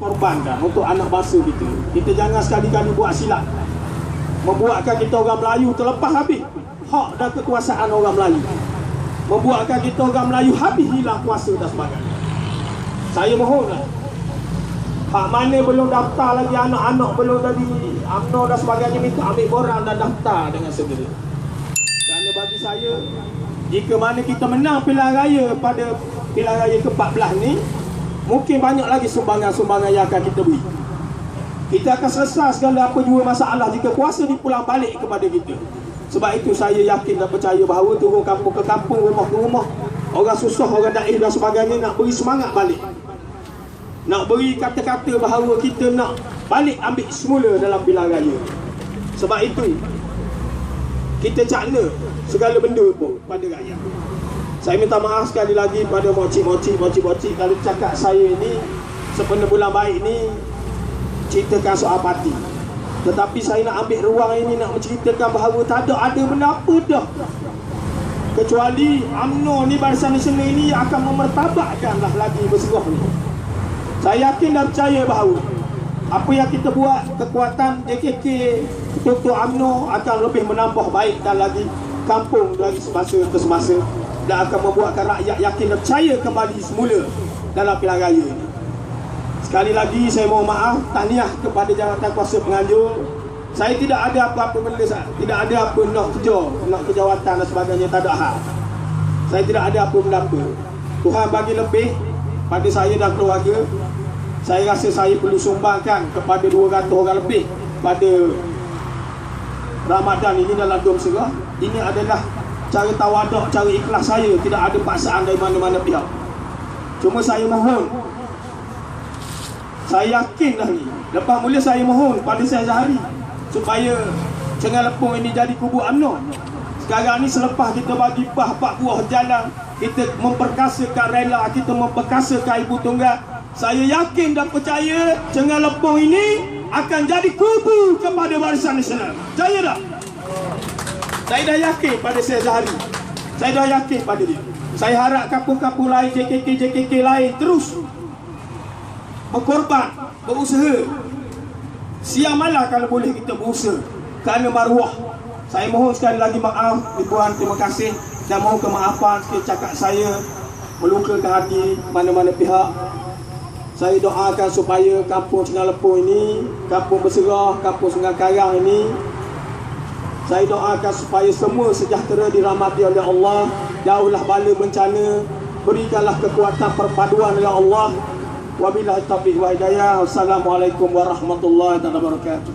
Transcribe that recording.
korbankan untuk anak bangsa kita. Kita jangan sekali-kali buat silap. Membuatkan kita orang Melayu terlepas habis hak dan kekuasaan orang Melayu. Membuatkan kita orang Melayu habis hilang kuasa dan sebagainya. Saya mohonlah Hak mana belum daftar lagi anak-anak belum dari UMNO dan sebagainya minta ambil borang dan daftar dengan segera. Kerana bagi saya jika mana kita menang pilihan raya pada pilihan raya ke-14 ni mungkin banyak lagi sumbangan-sumbangan yang akan kita beri. Kita akan selesai segala apa jua masalah jika kuasa dipulang balik kepada kita. Sebab itu saya yakin dan percaya bahawa turun kampung ke kampung, rumah ke rumah, orang susah, orang daih dan sebagainya nak beri semangat balik nak beri kata-kata bahawa kita nak balik ambil semula dalam pilihan raya. Sebab itu, kita cakna segala benda pun pada rakyat. Saya minta maaf sekali lagi pada mocik-mocik, mocik-mocik kalau cakap saya ni sepenuh bulan baik ni ceritakan soal parti. Tetapi saya nak ambil ruang ini nak menceritakan bahawa tak ada ada benda apa dah. Kecuali UMNO ni Barisan Nasional ini akan memertabakkanlah lagi berserah ni. Saya yakin dan percaya bahawa apa yang kita buat kekuatan JKK ketua UMNO akan lebih menambah baik dan lagi kampung dari semasa ke semasa dan akan membuatkan rakyat yakin dan percaya kembali semula dalam pilihan raya ini. Sekali lagi saya mohon maaf tahniah kepada jawatan kuasa penganjur. Saya tidak ada apa-apa benda tidak ada apa nak kerja, nak kejawatan dan sebagainya tak ada hal. Saya tidak ada apa benda apa. Tuhan bagi lebih pada saya dan keluarga saya rasa saya perlu sumbangkan kepada 200 orang lebih pada Ramadan ini dalam dom serah ini adalah cara tawaduk, cara ikhlas saya. Tidak ada paksaan dari mana-mana pihak. Cuma saya mohon. Saya yakin dah ni. Lepas mula saya mohon pada saya sehari supaya Cengal Lepung ini jadi kubu UMNO. Sekarang ni selepas kita bagi bah 4 buah jalan kita memperkasakan rela kita memperkasakan ibu tunggal saya yakin dan percaya Cengal Lepong ini akan jadi kubu kepada Barisan Nasional. Saya dah saya dah yakin pada saya saya dah yakin pada dia. Saya harap kampung-kampung lain JKK-JKK lain terus berkorban berusaha. Siang malam kalau boleh kita berusaha kerana maruah. Saya mohon sekali lagi maaf Ibuan terima kasih. Dan mohon kemaafan sikit cakap saya melukakan hati mana-mana pihak. Saya doakan supaya kampung Cengal Lepung ini, kampung Berserah, kampung Sungai Karang ini saya doakan supaya semua sejahtera dirahmati oleh Allah, jauhlah bala bencana, berikanlah kekuatan perpaduan oleh Allah. Wabillahi taufiq wa hidayah. Wassalamualaikum warahmatullahi wabarakatuh.